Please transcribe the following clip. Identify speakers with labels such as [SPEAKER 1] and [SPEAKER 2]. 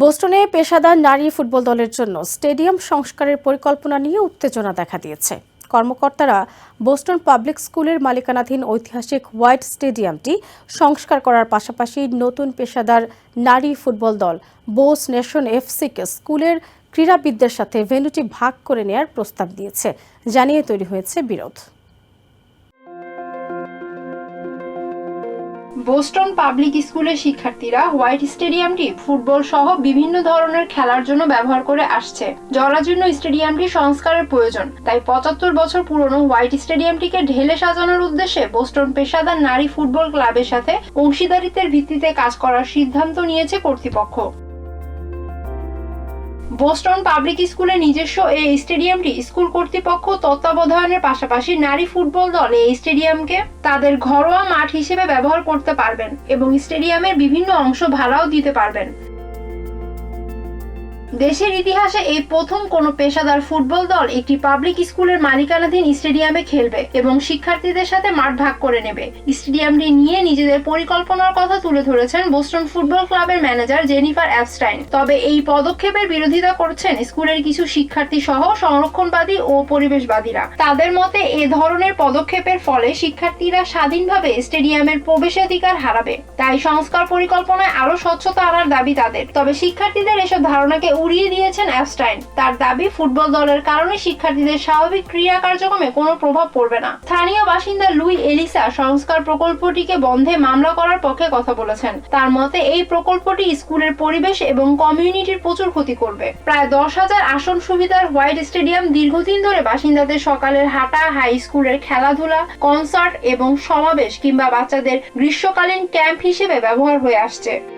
[SPEAKER 1] বোস্টনে পেশাদার নারী ফুটবল দলের জন্য স্টেডিয়াম সংস্কারের পরিকল্পনা নিয়ে উত্তেজনা দেখা দিয়েছে। কর্মকর্তারা বোস্টন পাবলিক স্কুলের মালিকানাধীন ঐতিহাসিক হোয়াইট স্টেডিয়ামটি সংস্কার করার পাশাপাশি নতুন পেশাদার নারী ফুটবল দল বোস নেশন এফসিকে স্কুলের ক্রীড়াবিদদের সাথে ভেন্যুটি ভাগ করে নেয়ার প্রস্তাব দিয়েছে। জানিয়ে তৈরি হয়েছে বিরোধ।
[SPEAKER 2] বোস্টন পাবলিক স্কুলের শিক্ষার্থীরা হোয়াইট স্টেডিয়ামটি ফুটবল সহ বিভিন্ন ধরনের খেলার জন্য ব্যবহার করে আসছে। জরাজীর্ণ স্টেডিয়ামটি সংস্কারের প্রয়োজন, তাই পঁচাত্তর বছর পুরনো হোয়াইট স্টেডিয়ামটিকে ঢেলে সাজানোর উদ্দেশ্যে বোস্টন পেশাদার নারী ফুটবল ক্লাবের সাথে অংশীদারিত্বের ভিত্তিতে কাজ করার সিদ্ধান্ত নিয়েছে কর্তৃপক্ষ। বোস্টন পাবলিক স্কুলের নিজস্ব এই স্টেডিয়ামটি স্কুল কর্তৃপক্ষ তত্ত্বাবধানের পাশাপাশি নারী ফুটবল দল এই স্টেডিয়ামকে তাদের ঘরোয়া মাঠ হিসেবে ব্যবহার করতে পারবেন এবং স্টেডিয়ামের বিভিন্ন অংশ ভাড়াও দিতে পারবেন। দেশের ইতিহাসে এই প্রথম কোনো পেশাদার ফুটবল দল একটি পাবলিক স্কুলের মালিকানাধীন স্টেডিয়ামে খেলবে এবং শিক্ষার্থীদের সাথে মাঠ ভাগ করে নেবে। স্টেডিয়ামটি নিয়ে নিজেদের পরিকল্পনার কথা তুলে ধরেছেন বোস্টন ফুটবল ক্লাবের ম্যানেজার জেনিফার অ্যাপস্টাইন। তবে এই পদক্ষেপের বিরোধিতা করছেন স্কুলের কিছু শিক্ষার্থী সহ সংরক্ষণবাদী ও পরিবেশবাদীরা। তাদের মতে, এ ধরনের পদক্ষেপের ফলে শিক্ষার্থীরা স্বাধীনভাবে স্টেডিয়ামের প্রবেশাধিকার হারাবে। তাই সংস্কার পরিকল্পনায় আরও স্বচ্ছতা আনার দাবি তাদের। তবে শিক্ষার্থীদের এসব ধারণাকে উড়িয়ে দিয়েছেন অ্যাপস্টাইন। তার দাবি, ফুটবল দলের কারণে শিক্ষার্থীদের স্বাভাবিক ক্রিয়া কার্যক্রমে কোনো প্রভাব পড়বে না। স্থানীয় বাসিন্দা লুই এলিসা সংস্কার প্রকল্পটিকে বন্ধে মামলা করার পক্ষে কথা বলেছেন। তার মতে, এই প্রকল্পটি স্কুলের পরিবেশ এবং কমিউনিটির প্রচুর ক্ষতি করবে। প্রায় দশ হাজার আসন সুবিধার হোয়াইট স্টেডিয়াম দীর্ঘদিন ধরে বাসিন্দাদের সকালের হাঁটা, হাই স্কুলের খেলাধুলা, কনসার্ট এবং সমাবেশ কিংবা বাচ্চাদের গ্রীষ্মকালীন ক্যাম্প হিসেবে ব্যবহার হয়ে আসছে।